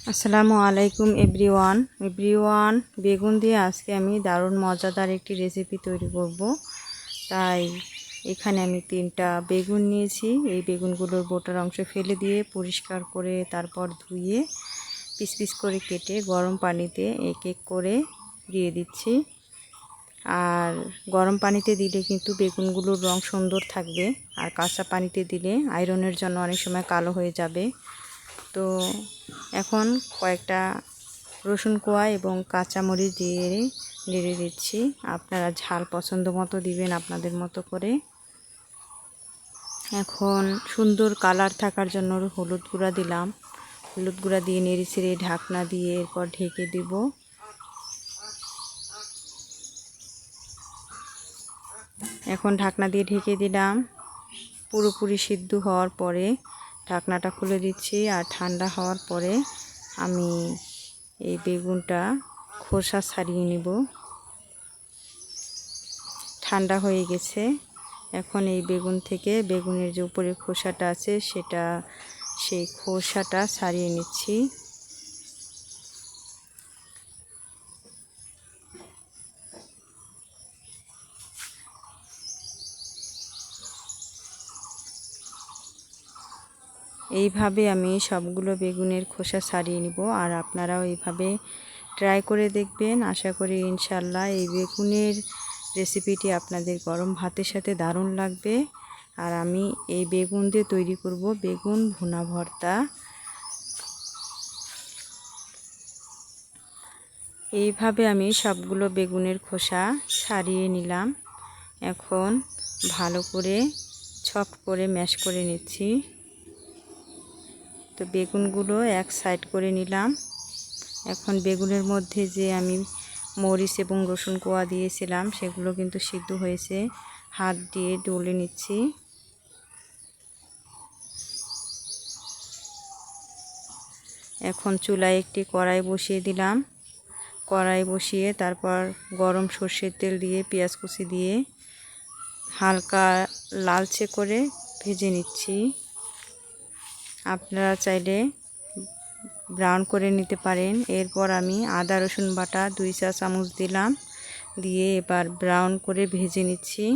আসসালামু আলাইকুম everyone. Everyone, বেগুন দিয়ে আজকে আমি দারুণ মজাদার একটি রেসিপি তৈরি করব। তাই এখানে আমি তিনটা বেগুন নিয়েছি। এই বেগুনগুলোর বোটার অংশ ফেলে দিয়ে পরিষ্কার করে তারপর ধুয়ে পিস পিস করে কেটে গরম পানিতে এক এক করে দিয়ে দিচ্ছি। আর গরম পানিতে দিলে কিন্তু বেগুনগুলোর রং সুন্দর থাকবে। আর কাঁচা পানিতে দিলে আয়রনের জন্য অনেক সময় কালো হয়ে যাবে। তো এখন কয়েকটা রসুন কোয়া এবং কাঁচামরিচ দিয়ে নেড়ে দিচ্ছি। আপনারা ঝাল পছন্দ মতো দিবেন, আপনাদের মতো করে। এখন সুন্দর কালার থাকার জন্য হলুদ গুঁড়া দিলাম। হলুদ গুঁড়া দিয়ে নেড়ে ছেড়ে ঢাকনা দিয়ে এরপর ঢেকে দিব। এখন ঢাকনা দিয়ে ঢেকে দিলাম। পুরোপুরি সিদ্ধ হওয়ার পরে ঢাকনাটা খুলে দিচ্ছি আর ঠান্ডা হওয়ার পরে আমি এই বেগুনটা খোসা ছাড়িয়ে নিব। ঠান্ডা হয়ে গেছে। এখন এই বেগুন থেকে বেগুনের যে উপরে খোসাটা আছে সেটা, সেই খোসাটা ছাড়িয়ে নিচ্ছি। এইভাবে আমি সবগুলো বেগুনের খোসা ছাড়িয়ে নিব আর আপনারাও এইভাবে ট্রাই করে দেখবেন। আশা করি ইনশাল্লাহ এই বেগুনের রেসিপিটি আপনাদের গরম ভাতের সাথে দারুণ লাগবে। আর আমি এই বেগুন দিয়ে তৈরি করব বেগুন ভুনা ভর্তা। এইভাবে আমি সবগুলো বেগুনের খোসা সারিয়ে নিলাম। এখন ভালো করে ছফট করে ম্যাশ করে নিচ্ছি। তো বেগুনগুলো এক সাইড করে নিলাম। এখন বেগুনের মধ্যে যে আমি মরিচ এবং রসুন কোয়া দিয়েছিলাম, সেগুলো কিন্তু সিদ্ধ হয়েছে। হাত দিয়ে ডলে নিচ্ছি। এখন চুলায় একটি কড়াই বসিয়ে দিলাম। কড়াই বসিয়ে তারপর গরম সর্ষের তেল দিয়ে, পেঁয়াজ কুচি দিয়ে হালকা লালচে করে ভেজে নিচ্ছি। আপনারা চাইলে ব্রাউন করে নিতে পারেন। এরপর আমি আদা, রসুন বাটা দুই চা চামচ দিলাম। দিয়ে এবার ব্রাউন করে ভেজে নিচ্ছি।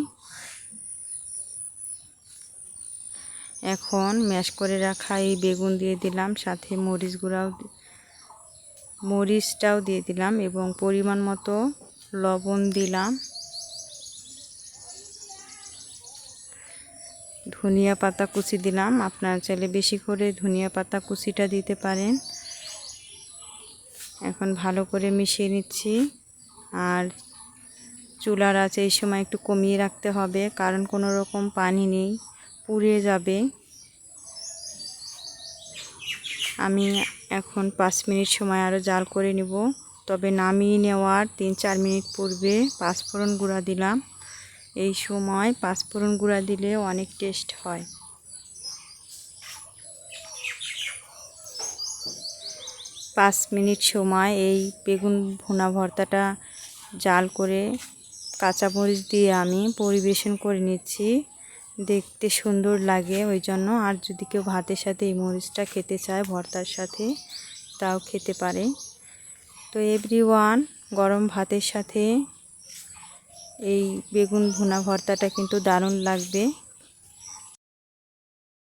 এখন ম্যাশ করে রাখা এই বেগুন দিয়ে দিলাম, সাথে মরিচ গুঁড়াও মরিচটাও দিয়ে দিলাম এবং পরিমাণ মতো লবণ দিলাম। ধনিয়া পাতা কুচি দিলাম। আপনারা চাইলে বেশি করে ধনিয়া পাতা কুচিটা দিতে পারেন। এখন ভালো করে মিশিয়ে নিচ্ছি। আর চুলার আছে এই সময় একটু কমিয়ে রাখতে হবে, কারণ কোনো রকম পানি নেই, পুড়ে যাবে। আমি এখন পাঁচ মিনিট সময় আরও জাল করে নিব। তবে নামিয়ে নেওয়ার তিন চার মিনিট পূর্বে পাঁচফোড়ন গুঁড়া দিলাম। এই সময় পাঁচফোড়ন গুঁড়া দিলে অনেক টেস্ট হয়। পাঁচ মিনিট সময় এই বেগুন ভুনা ভর্তাটা জাল করে কাঁচামরিচ দিয়ে আমি পরিবেশন করে নিচ্ছি। দেখতে সুন্দর লাগে ওই জন্য। আর যদি কেউ ভাতের সাথে এই মরিচটা খেতে চায় ভর্তার সাথে, তাও খেতে পারে। তো এভরি ওয়ান গরম ভাতের সাথে এই বেগুন ভুনা ভর্তাটা কিন্তু দারুণ লাগবে।